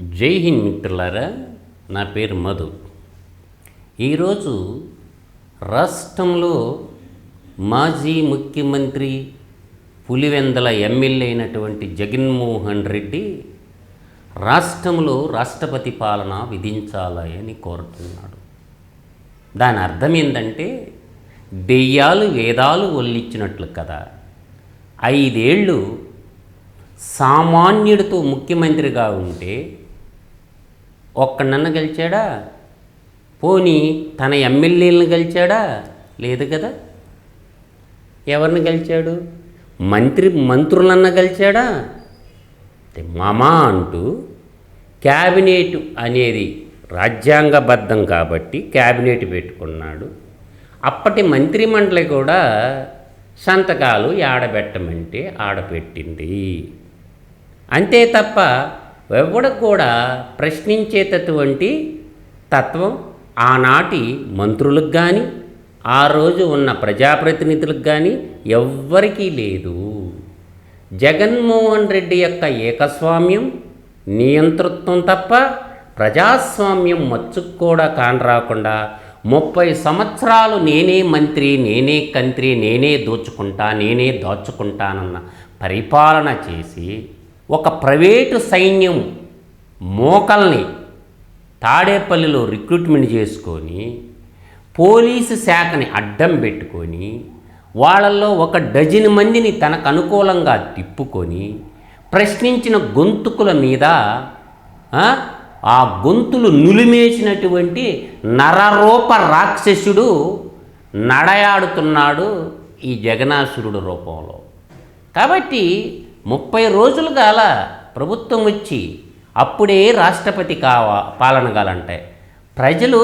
జై హింద్ మిత్రులారా నా పేరు మధు. ఈరోజు రాష్ట్రంలో మాజీ ముఖ్యమంత్రి పులివెందల ఎమ్మెల్యే అయినటువంటి జగన్మోహన్ రెడ్డి రాష్ట్రంలో రాష్ట్రపతి పాలన విధించాలని కోరుతున్నాడు. దాని అర్థం ఏంటంటే దెయ్యాలు వేదాలు ఒల్లిచ్చినట్లు కదా. ఐదేళ్ళు సామాన్యుడితో ముఖ్యమంత్రిగా ఉంటే ఒక్కడన్న గెలిచాడా? పోనీ తన ఎమ్మెల్యేలను గెలిచాడా? లేదు కదా. ఎవరిని గెలిచాడు? మంత్రి మంత్రులన్న గెలిచాడా? మామా అంటూ క్యాబినెట్ అనేది రాజ్యాంగబద్ధం కాబట్టి క్యాబినెట్ పెట్టుకున్నాడు. అప్పటి మంత్రిమండలి కూడా సంతకాలు ఆడబెట్టమంటే ఆడపెట్టింది అంతే తప్ప ఎవడకు కూడా ప్రశ్నించేటటువంటి తత్వం ఆనాటి మంత్రులకు కానీ ఆ రోజు ఉన్న ప్రజాప్రతినిధులకు కానీ ఎవ్వరికీ లేదు. జగన్మోహన్ రెడ్డి యొక్క ఏకస్వామ్యం నియంతృత్వం తప్ప ప్రజాస్వామ్యం మచ్చుకు కూడా కానరాకుండా ముప్పై సంవత్సరాలు నేనే మంత్రి నేనే కంత్రి నేనే దోచుకుంటా నేనే దాచుకుంటానన్న పరిపాలన చేసి ఒక ప్రైవేటు సైన్యం మోకల్ని తాడేపల్లిలో రిక్రూట్మెంట్ చేసుకొని పోలీసు శాఖని అడ్డం పెట్టుకొని వాళ్ళల్లో ఒక డజన్ మందిని తనకు అనుకూలంగా తిప్పుకొని ప్రశ్నించిన గొంతుకుల మీద ఆ, గొంతులు నులిమేసినటువంటి నరరూప రాక్షసుడు నడయాడుతున్నాడు ఈ జగనాసురుడు రూపంలో. కాబట్టి ముప్పై రోజులు కాల ప్రభుత్వం వచ్చి అప్పుడే రాష్ట్రపతి కావా పాలన కాలంటే. ప్రజలు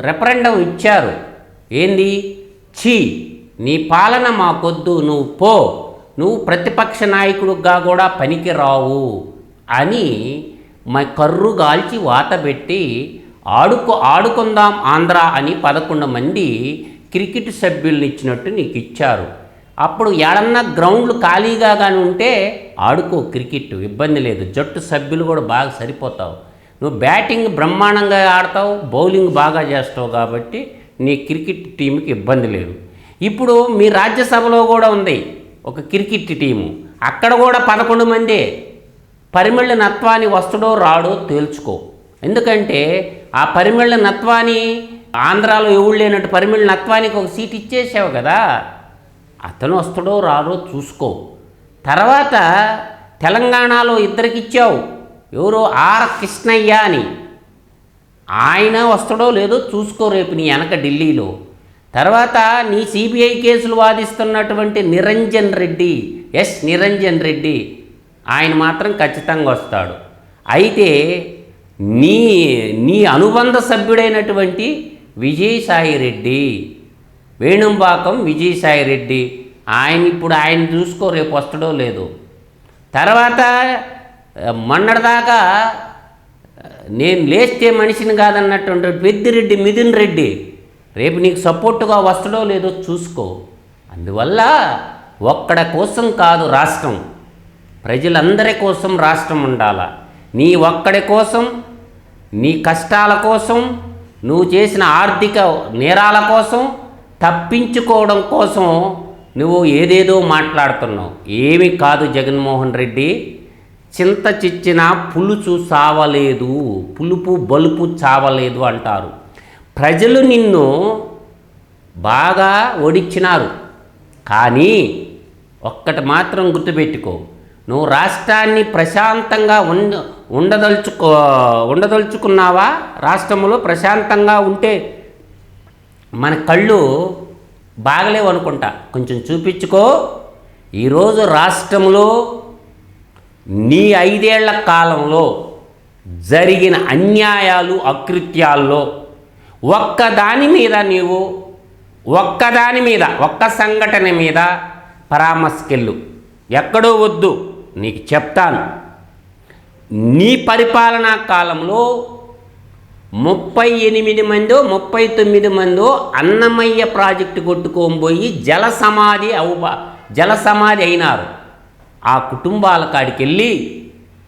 రెఫరెండం ఇచ్చారు. ఏంది? ఛీ! నీ పాలన మాకొద్దు నువ్వు పో. నువ్వు ప్రతిపక్ష నాయకుడిగా కూడా పనికి రావు అని మా కర్రు గాల్చి వాత పెట్టి ఆడుకో ఆడుకుందాం ఆంధ్ర అని పదకొండు మంది క్రికెట్ సభ్యుల్ని ఇచ్చినట్టు నీకు ఇచ్చారు అప్పుడు ఏడన్నా గ్రౌండ్లు ఖాళీగా కానీ ఉంటే ఆడుకో క్రికెట్ ఇబ్బంది లేదు. జట్టు సభ్యులు కూడా బాగా సరిపోతావు. నువ్వు బ్యాటింగ్ బ్రహ్మాండంగా ఆడతావు బౌలింగ్ బాగా చేస్తావు కాబట్టి నీ క్రికెట్ టీంకి ఇబ్బంది లేదు. ఇప్పుడు మీ రాజ్యసభలో కూడా ఉంది ఒక క్రికెట్ టీము. అక్కడ కూడా పదకొండు మందే. పరిమళ నత్వాన్ని వస్తుడో రాడో తేల్చుకో. ఎందుకంటే ఆ పరిమళ నత్వాని ఆంధ్రాలో ఎవడు లేనట్టు పరిమళ నత్వానికి ఒక సీట్ ఇచ్చేసావు కదా. అతను వస్తాడో రాడో చూసుకో. తర్వాత తెలంగాణలో ఇద్దరికి ఇచ్చావు ఎవరో ఆర్ కృష్ణయ్య అని. ఆయన వస్తాడో లేదో చూసుకో రేపు నీ వెనక ఢిల్లీలో. తర్వాత నీ సిబిఐ కేసులు వాదిస్తున్నటువంటి నిరంజన్ రెడ్డి ఎస్ నిరంజన్ రెడ్డి ఆయన మాత్రం ఖచ్చితంగా వస్తాడు. అయితే నీ నీ అనుబంధ సభ్యుడైనటువంటి విజయసాయి రెడ్డి వేణుంబాకం విజయసాయి రెడ్డి ఆయన ఇప్పుడు ఆయన చూసుకో రేపు వస్తాడో లేదో. తర్వాత మొన్నటిదాకా నేను లేస్తే మనిషిని కాదన్నటువంటి పెద్దిరెడ్డి మిథున్ రెడ్డి రేపు నీకు సపోర్టుగా వస్తాడో లేదో చూసుకో. అందువల్ల ఒక్కడ కోసం కాదు రాష్ట్రం. ప్రజలందరి కోసం రాష్ట్రం ఉండాల. నీ ఒక్కడి కోసం నీ కష్టాల కోసం నువ్వు చేసిన ఆర్థిక నేరాల కోసం తప్పించుకోవడం కోసం నువ్వు ఏదేదో మాట్లాడుతున్నావు. ఏమి కాదు జగన్మోహన్ రెడ్డి. చింత చిచ్చిన పులుచు చావలేదు. పులుపు బలుపు చావలేదు అంటారు. ప్రజలు నిన్ను బాగా ఓడించినారు కానీ ఒక్కటి మాత్రం గుర్తుపెట్టుకో. నువ్వు రాష్ట్రాన్ని ప్రశాంతంగా ఉండ ఉండదలుచుకో ఉండదలుచుకున్నావా? రాష్ట్రంలో ప్రశాంతంగా ఉంటే మన కళ్ళు బాగలేవు అనుకుంటా. కొంచెం చూపించుకో. ఈరోజు రాష్ట్రంలో నీ ఐదేళ్ళ కాలంలో జరిగిన అన్యాయాలు అకృత్యాల్లో ఒక్కదాని మీద నీవు ఒక్కదాని మీద ఒక్క సంఘటన మీద పరామర్శకెళ్ళు. ఎక్కడో వద్దు నీకు చెప్తాను. నీ పరిపాలనా కాలంలో ముప్పై ఎనిమిది మందో ముప్పై తొమ్మిది మందో అన్నమయ్య ప్రాజెక్టు కొట్టుకోబోయి జల సమాధి అవు జల సమాధి అయినారు. ఆ కుటుంబాల కాడికి వెళ్ళి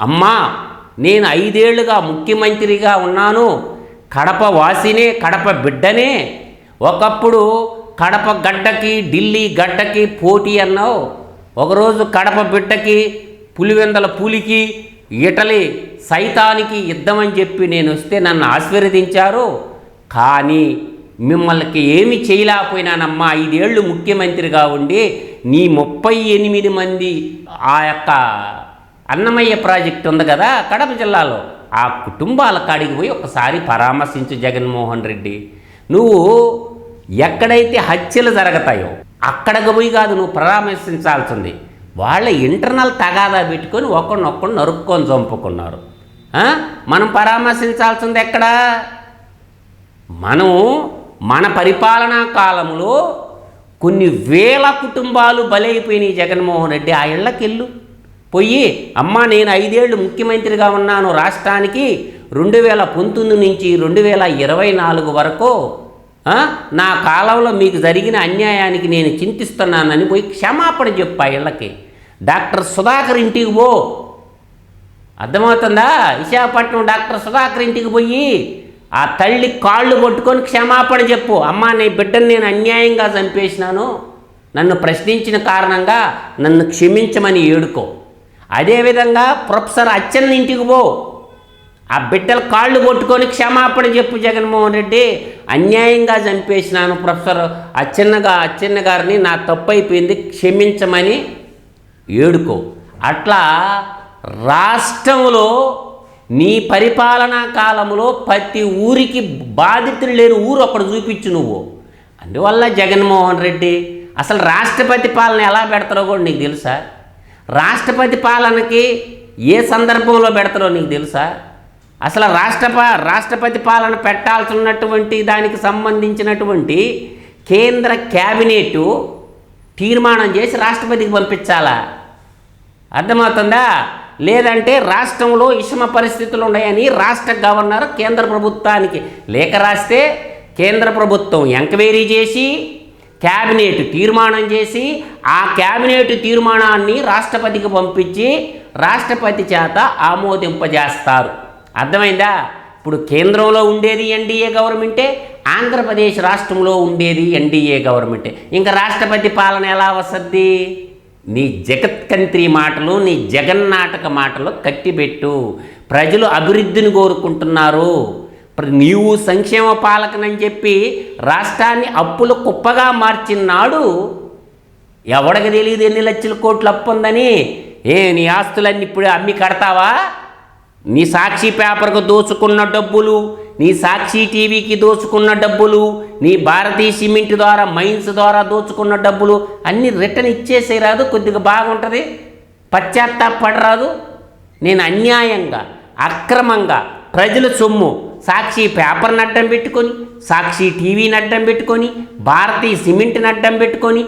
అమ్మా నేను ఐదేళ్ళుగా ముఖ్యమంత్రిగా ఉన్నాను. కడప వాసినే కడప బిడ్డనే. ఒకప్పుడు కడప గడ్డకి ఢిల్లీ గడ్డకి పోటీ అన్నావు. ఒకరోజు కడప బిడ్డకి పులివెందల పులికి ఇటలీ సైతానికి యుద్ధమని చెప్పి నేను వస్తే నన్ను ఆశీర్వదించారు. కానీ మిమ్మల్ని ఏమి చేయలేకపోయినానమ్మా ఐదేళ్ళు ముఖ్యమంత్రిగా ఉండి నీ ముప్పై ఎనిమిది మంది ఆ యొక్క అన్నమయ్య ప్రాజెక్ట్ ఉంది కదా కడప జిల్లాలో ఆ కుటుంబాల కాడికి పోయి ఒకసారి పరామర్శించు జగన్మోహన్ రెడ్డి. నువ్వు ఎక్కడైతే హత్యలు జరుగుతాయో అక్కడికి పోయి కాదు నువ్వు పరామర్శించాల్సింది. వాళ్ళ ఇంటర్నల్ తగాదా పెట్టుకొని ఒకరినొక్కరు నరుక్కొని చంపుకున్నారు. మనం పరామర్శించాల్సింది ఎక్కడా? మనం మన పరిపాలనా కాలంలో కొన్ని వేల కుటుంబాలు బలైపోయినాయి జగన్మోహన్ రెడ్డి. ఆ ఇళ్ళకెళ్ళు. పోయి అమ్మా నేను ఐదేళ్ళు ముఖ్యమంత్రిగా ఉన్నాను. రాష్ట్రానికి రెండు వేల పంతొమ్మిది నుంచి రెండు వేల ఇరవై నాలుగు వరకు నా కాలంలో మీకు జరిగిన అన్యాయానికి నేను చింతిస్తున్నానని పోయి క్షమాపణ చెప్పు ఆ ఇళ్ళకి. డాక్టర్ సుధాకర్ ఇంటికి పో. అర్థమవుతుందా? విశాఖపట్నం డాక్టర్ సుధాకర్ ఇంటికి పోయి ఆ తల్లి కాళ్ళు పట్టుకొని క్షమాపణ చెప్పు. అమ్మా నీ బిడ్డను నేను అన్యాయంగా చంపేసినాను. నన్ను ప్రశ్నించిన కారణంగా నన్ను క్షమించమని ఏడుకో. అదేవిధంగా ప్రొఫెసర్ అచ్చెన్న ఇంటికి పో. ఆ బిడ్డల కాళ్ళు పట్టుకొని క్షమాపణ చెప్పు జగన్మోహన్ రెడ్డి. అన్యాయంగా చంపేసినాను ప్రొఫెసర్ అచ్చన్న అచ్చన్న గారిని నా తప్పు అయిపోయింది. క్షమించమని ఏడుకో. అట్లా రాష్ట్రంలో నీ పరిపాలనా కాలంలో ప్రతి ఊరికి బాధితులు లేని ఊరు అక్కడ చూపించు నువ్వు. అందువల్ల జగన్మోహన్ రెడ్డి అసలు రాష్ట్రపతి పాలన ఎలా పెడతారో కూడా నీకు తెలుసా? రాష్ట్రపతి పాలనకి ఏ సందర్భంలో పెడతారో నీకు తెలుసా? అసలు రాష్ట్రప రాష్ట్రపతి పాలన పెట్టాల్సినటువంటి దానికి సంబంధించినటువంటి కేంద్ర క్యాబినెట్ తీర్మానం చేసి రాష్ట్రపతికి పంపించాలా? అర్థమవుతుందా? లేదంటే రాష్ట్రంలో విషమ పరిస్థితులు ఉన్నాయని రాష్ట్ర గవర్నర్ కేంద్ర ప్రభుత్వానికి లేఖ రాస్తే కేంద్ర ప్రభుత్వం ఎంక్వైరీ చేసి క్యాబినెట్ తీర్మానం చేసి ఆ క్యాబినెట్ తీర్మానాన్ని రాష్ట్రపతికి పంపించి రాష్ట్రపతి చేత ఆమోదింపజేస్తారు. అర్థమైందా? ఇప్పుడు కేంద్రంలో ఉండేది ఎన్డీఏ గవర్నమెంటే ఆంధ్రప్రదేశ్ రాష్ట్రంలో ఉండేది ఎన్డీఏ గవర్నమెంటే. ఇంకా రాష్ట్రపతి పాలన ఎలా వస్తుంది? నీ జగత్కంత్రి మాటలు నీ జగన్నాటక మాటలు కట్టిబెట్టు. ప్రజలు అభివృద్ధిని కోరుకుంటున్నారు. నీవు సంక్షేమ పాలకనని చెప్పి రాష్ట్రాన్ని అప్పుల కుప్పగా మార్చిన్నాడు. ఎవడికి తెలియదు ఎన్ని లక్షల కోట్లు అప్పు ఉందని. ఏ నీ ఆస్తులన్నీ ఇప్పుడు అమ్మి కడతావా? నీ సాక్షి పేపర్కు దోచుకున్న డబ్బులు నీ సాక్షి టీవీకి దోచుకున్న డబ్బులు నీ భారతీయ సిమెంట్ ద్వారా మైన్స్ ద్వారా దోచుకున్న డబ్బులు అన్నీ రిటర్న్ ఇచ్చేసే రాదు కొద్దిగా బాగుంటుంది. పశ్చాత్తాపడరాదు. నేను అన్యాయంగా అక్రమంగా ప్రజల సొమ్ము సాక్షి పేపర్ని అడ్డం పెట్టుకొని సాక్షి టీవీని అడ్డం పెట్టుకొని భారతీయ సిమెంట్ని అడ్డం పెట్టుకొని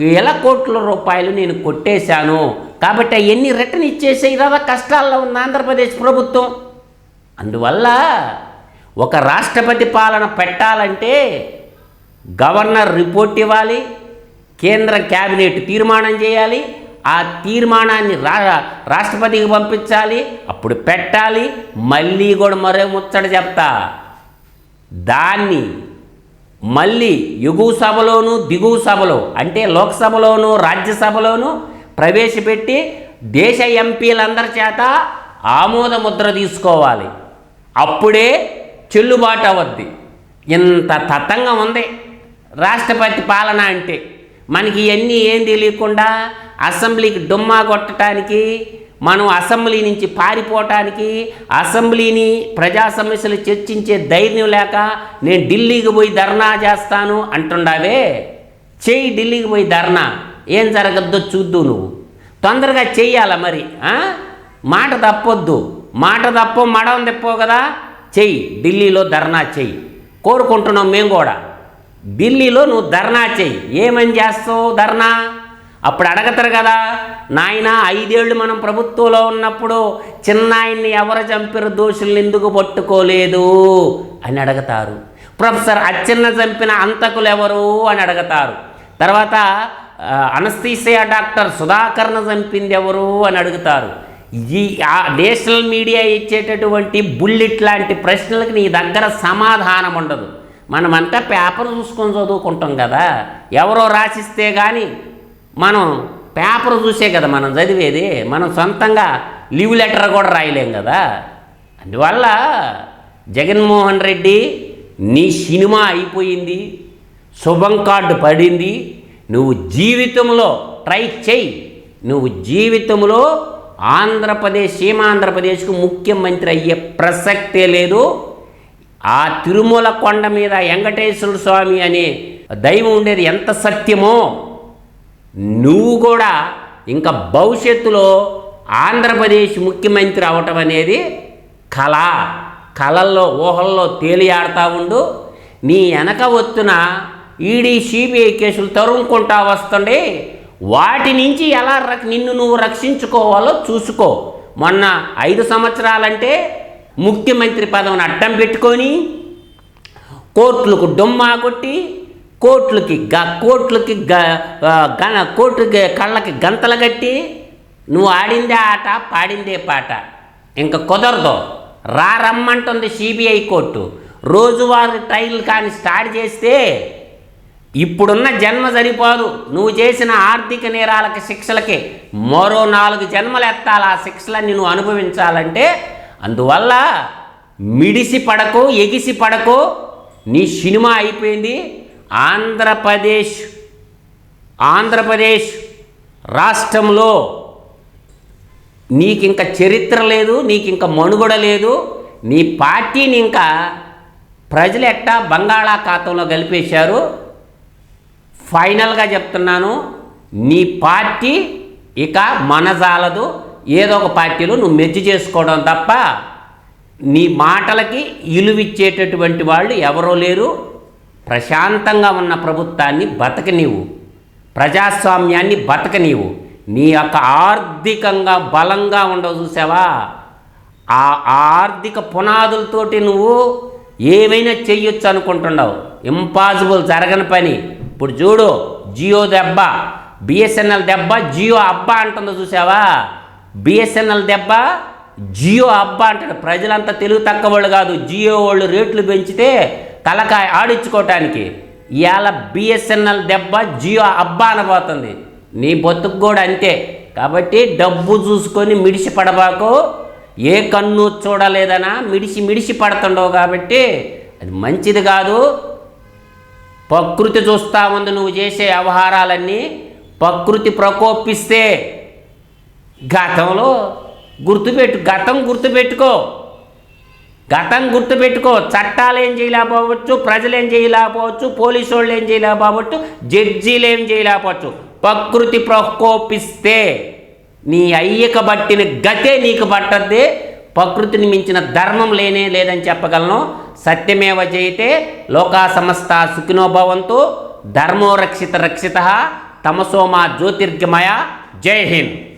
వేల కోట్ల రూపాయలు నేను కొట్టేశాను. కాబట్టి అవన్నీ రిటర్న్ ఇచ్చేసే కదా కష్టాల్లో ఉంది ఆంధ్రప్రదేశ్ ప్రభుత్వం. అందువల్ల ఒక రాష్ట్రపతి పాలన పెట్టాలంటే గవర్నర్ రిపోర్ట్ ఇవ్వాలి కేంద్ర క్యాబినెట్ తీర్మానం చేయాలి ఆ తీర్మానాన్ని రా రాష్ట్రపతికి పంపించాలి అప్పుడు పెట్టాలి మళ్ళీ కూడా మరో ముచ్చట చెప్తా. దాన్ని మళ్ళీ ఎగువ సభలోను దిగువ సభలో అంటే లోక్సభలోను రాజ్యసభలోను ప్రవేశపెట్టి దేశ ఎంపీలందరి చేత ఆమోద ముద్ర తీసుకోవాలి. అప్పుడే చెల్లుబాటు అవద్ది ఇంత తతంగం ఉంది. రాష్ట్రపతి పాలన అంటే మనకి ఇవన్నీ ఏం తెలియకుండా అసెంబ్లీకి డుమ్మా కొట్టడానికి మనం అసెంబ్లీ నుంచి పారిపోవటానికి అసెంబ్లీని ప్రజా సమస్యలు చర్చించే ధైర్యం లేక నేను ఢిల్లీకి పోయి ధర్నా చేస్తాను అంటుండావే. చెయ్యి ఢిల్లీకి పోయి ధర్నా. ఏం జరగద్దో చూద్దు నువ్వు. తొందరగా చెయ్యాల మరి మాట తప్పొద్దు. మాట తప్పో మడం తెప్పవు కదా. చెయ్యి. ఢిల్లీలో ధర్నా చెయ్యి. కోరుకుంటున్నాం మేము కూడా. ఢిల్లీలో నువ్వు ధర్నా చెయ్యి. ఏమని చేస్తావు ధర్నా? అప్పుడు అడగతారు కదా. నాయన ఐదేళ్ళు మనం ప్రభుత్వంలో ఉన్నప్పుడు చిన్నాయన్ని ఎవరు చంపిన దోషుల్ని ఎందుకు పట్టుకోలేదు? అని అడగతారు. ప్రొఫెసర్ అచ్చెన్న చంపిన అంతకులు ఎవరు? అని అడగతారు. తర్వాత అనస్థీసియా డాక్టర్ సుధాకర్ను చంపింది ఎవరు? అని అడుగుతారు. ఈ నేషనల్ మీడియా ఇచ్చేటటువంటి బుల్లెట్ లాంటి ప్రశ్నలకు నీ దగ్గర సమాధానం ఉండదు. మనమంతా పేపర్ చూసుకొని చదువుకుంటాం కదా. ఎవరో రాసిస్తే కానీ మనం పేపర్ చూసే కదా మనం చదివేది. మనం సొంతంగా లీవ్ లెటర్ కూడా రాయలేం కదా. అందువల్ల జగన్మోహన్ రెడ్డి నీ సినిమా అయిపోయింది. శుభం కార్డు పడింది. నువ్వు జీవితంలో ట్రై చెయ్యి. నువ్వు జీవితంలో ఆంధ్రప్రదేశ్ సీమాంధ్రప్రదేశ్కు ముఖ్యమంత్రి అయ్యే ప్రసక్తే లేదు. ఆ తిరుమల కొండ మీద వెంకటేశ్వర స్వామి అనే దైవం ఉండేది ఎంత సత్యమో నువ్వు కూడా ఇంకా భవిష్యత్తులో ఆంధ్రప్రదేశ్ ముఖ్యమంత్రి అవటం అనేది కళ. కళల్లో ఊహల్లో తేలియాడుతూ ఉండు. నీ వెనక వస్తున్న ఈడీ సిబిఐ కేసులు తరుముకుంటా వస్తుండే. వాటి నుంచి ఎలా రక్ నిన్ను నువ్వు రక్షించుకోవాలో చూసుకో. మొన్న ఐదు సంవత్సరాలంటే ముఖ్యమంత్రి పదవిని అడ్డం పెట్టుకొని కోర్టులకు డొమ్మా కొట్టి కోట్లకి గ కోట్లకి గ గన కోర్టుకి కళ్ళకి గంతలు కట్టి నువ్వు ఆడిందే ఆట పాడిందే పాట. ఇంకా కుదరదు. రా రమ్మంటుంది సిబిఐ కోర్టు. రోజువారీ ట్రయల్ కానీ స్టార్ట్ చేస్తే ఇప్పుడున్న జన్మ సరిపోదు. నువ్వు చేసిన ఆర్థిక నేరాలకి శిక్షలకి మరో నాలుగు జన్మలు ఎత్తాలి. ఆ శిక్షలన్నీ నువ్వు అనుభవించాలంటే అందువల్ల మిడిసి పడకు ఎగిసి పడకు. నీ సినిమా అయిపోయింది. ఆంధ్రప్రదేశ్ ఆంధ్రప్రదేశ్ రాష్ట్రంలో నీకు ఇంకా చరిత్ర లేదు నీకు ఇంకా మనుగడ లేదు. నీ పార్టీని ఇంకా ప్రజలు ఎట్టా బంగాళాఖాతంలో కలిపేశారు. ఫైనల్గా చెప్తున్నాను నీ పార్టీ ఇక మనజాలదు. ఏదో ఒక పార్టీలో నువ్వు మెచ్చి చేసుకోవడం తప్ప నీ మాటలకి ఇలువిచ్చేటటువంటి వాళ్ళు ఎవరూ లేరు. ప్రశాంతంగా ఉన్న ప్రభుత్వాన్ని బతకనీవు ప్రజాస్వామ్యాన్ని బతకనీవు నీ యొక్క ఆర్థికంగా బలంగా ఉండవు చూసావా? ఆ ఆ ఆర్థిక పునాదులతోటి నువ్వు ఏమైనా చెయ్యొచ్చు అనుకుంటున్నావు. ఇంపాసిబుల్ జరగని పని. ఇప్పుడు చూడు జియో దెబ్బ. బిఎస్ఎన్ఎల్ దెబ్బ జియో అబ్బా అంటుందో చూసావా? బిఎస్ఎన్ఎల్ దెబ్బ జియో అబ్బా అంటాడు. ప్రజలంతా తెలుగు తక్కువ వాళ్ళు కాదు జియో వాళ్ళు రేట్లు పెంచితే తలకాయ ఆడించుకోవటానికి. ఇవాళ బిఎస్ఎన్ఎల్ దెబ్బ జియో అబ్బా అనబోతుంది. నీ బతుకు కూడా అంతే. కాబట్టి డబ్బు చూసుకొని మిడిసి పడబాకు. ఏ కన్ను చూడలేదనా? మిడిసి మిడిసి పడుతుండవు కాబట్టి అది మంచిది కాదు. ప్రకృతి చూస్తా ఉంది నువ్వు చేసే వ్యవహారాలన్నీ ప్రకృతి ప్రకోపిస్తే గతంలో గుర్తుపెట్టు గతం గుర్తుపెట్టుకో. గతం గుర్తుపెట్టుకో. చట్టాలు ఏం చేయలేకపోవచ్చు ప్రజలు ఏం చేయలేకపోవచ్చు పోలీసు వాళ్ళు ఏం చేయలేకపోవచ్చు జడ్జీలు ఏం చేయలేకపోవచ్చు. ప్రకృతి ప్రకోపిస్తే నీ అయ్యక బట్టిన గతే నీకు పట్టద్ది ప్రకృతిని మించిన ధర్మం లేనే లేదని చెప్పగలను. సత్యమేవ జయితే లోకా సమస్త సుఖినో భవంతు. ధర్మో రక్షిత రక్షిత. తమసోమా జ్యోతిర్గమయ. జై హింద్.